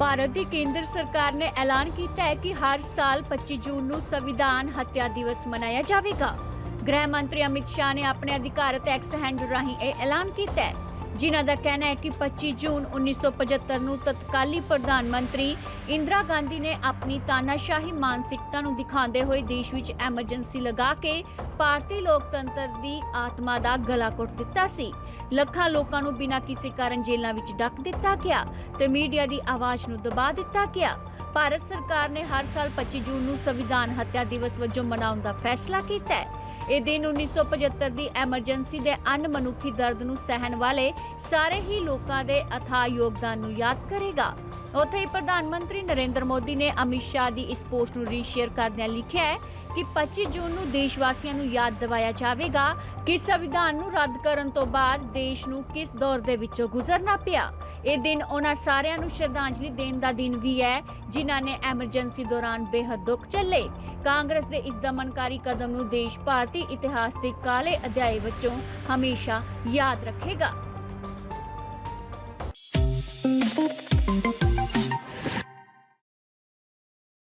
ਭਾਰਤ ਦੀ ਕੇਂਦਰ ਸਰਕਾਰ ਨੇ ਐਲਾਨ ਕੀਤਾ ਹੈ ਕਿ ਹਰ ਸਾਲ 25 ਜੂਨ ਨੂੰ ਸੰਵਿਧਾਨ ਹੱਤਿਆ ਦਿਵਸ ਮਨਾਇਆ ਜਾਵੇਗਾ। ਗ੍ਰਹਿ ਮੰਤਰੀ ਅਮਿਤ ਸ਼ਾਹ ਨੇ ਆਪਣੇ ਅਧਿਕਾਰਤ ਐਕਸ ਹੈਂਡਲ ਰਾਹੀਂ ਇਹ ਐਲਾਨ ਕੀਤਾ ਹੈ। ਜਿਨ੍ਹਾਂ ਦਾ ਕਹਿਣਾ ਹੈ ਕਿ 25 ਜੂਨ 1975 ਨੂੰ ਤਤਕਾਲੀ ਪ੍ਰਧਾਨ ਮੰਤਰੀ ਇੰਦਰਾ ਗਾਂਧੀ ਨੇ ਆਪਣੀ ਤਾਨਾਸ਼ਾਹੀ ਮਾਨਸਿਕਤਾ ਨੂੰ ਦਿਖਾਉਂਦੇ ਹੋਏ ਦੇਸ਼ ਵਿੱਚ ਐਮਰਜੈਂਸੀ ਲਗਾ ਕੇ ਭਾਰਤੀ ਲੋਕਤੰਤਰ ਦੀ ਆਤਮਾ ਦਾ ਗਲਾ ਘੁੱਟ ਦਿੱਤਾ ਸੀ। ਲੱਖਾਂ ਲੋਕਾਂ ਨੂੰ ਬਿਨਾਂ ਕਿਸੇ ਕਾਰਨ ਜੇਲ੍ਹਾਂ ਵਿੱਚ ਡੱਕ ਦਿੱਤਾ ਗਿਆ ਤੇ ਮੀਡੀਆ ਦੀ ਆਵਾਜ਼ ਨੂੰ ਦਬਾ ਦਿੱਤਾ ਗਿਆ। ਭਾਰਤ ਸਰਕਾਰ ਨੇ ਹਰ ਸਾਲ 25 ਜੂਨ ਨੂੰ ਸੰਵਿਧਾਨ ਹੱਤਿਆ ਦਿਵਸ ਵਜੋਂ ਮਨਾਉਣ ਦਾ ਫੈਸਲਾ ਕੀਤਾ ਹੈ। ਇਹ ਦਿਨ 1975 ਦੀ ਐਮਰਜੈਂਸੀ ਦੇ ਅਨਮਨੁੱਖੀ ਦਰਦ ਨੂੰ ਸਹਿਣ ਵਾਲੇ ਸਾਰੇ ਹੀ ਲੋਕਾਂ ਦੇ ਅਥਾਹ ਯੋਗਦਾਨ ਨੂੰ ਯਾਦ ਕਰੇਗਾ। ਉੱਥੇ ਹੀ ਪ੍ਰਧਾਨ ਮੰਤਰੀ ਨਰਿੰਦਰ ਮੋਦੀ ਨੇ ਅਮਿਤ ਸ਼ਾਹ ਦੀ ਇਸ ਪੋਸਟ ਨੂੰ ਰੀਸ਼ੇਅਰ ਕਰਦਿਆਂ ਲਿਖਿਆ ਹੈ ਕਿ 25 ਜੂਨ ਨੂੰ ਦੇਸ਼ ਵਾਸੀਆਂ ਨੂੰ ਯਾਦ ਦਿਵਾਇਆ ਜਾਵੇਗਾ ਕਿ ਸੰਵਿਧਾਨ ਨੂੰ ਰੱਦ ਕਰਨ ਤੋਂ ਬਾਅਦ ਦੇਸ਼ ਨੂੰ ਕਿਸ ਦੌਰ ਦੇ ਵਿੱਚੋਂ ਗੁਜ਼ਰਨਾ ਪਿਆ। ਇਹ ਦਿਨ ਉਹਨਾਂ ਸਾਰਿਆਂ ਨੂੰ ਸ਼ਰਧਾਂਜਲੀ ਦੇਣ ਦਾ ਦਿਨ ਵੀ ਹੈ, ਜਿਨ੍ਹਾਂ ਨੇ ਐਮਰਜੈਂਸੀ ਦੌਰਾਨ ਬੇਹੱਦ ਦੁੱਖ ਝੱਲੇ। ਕਾਂਗਰਸ ਦੇ ਇਸ ਦਮਨਕਾਰੀ ਕਦਮ ਨੂੰ ਦੇਸ਼ ਭਾਰਤੀ ਇਤਿਹਾਸ ਦੇ ਕਾਲੇ ਅਧਿਆਏ ਵਿੱਚੋਂ ਹਮੇਸ਼ਾ ਯਾਦ ਰੱਖੇਗਾ।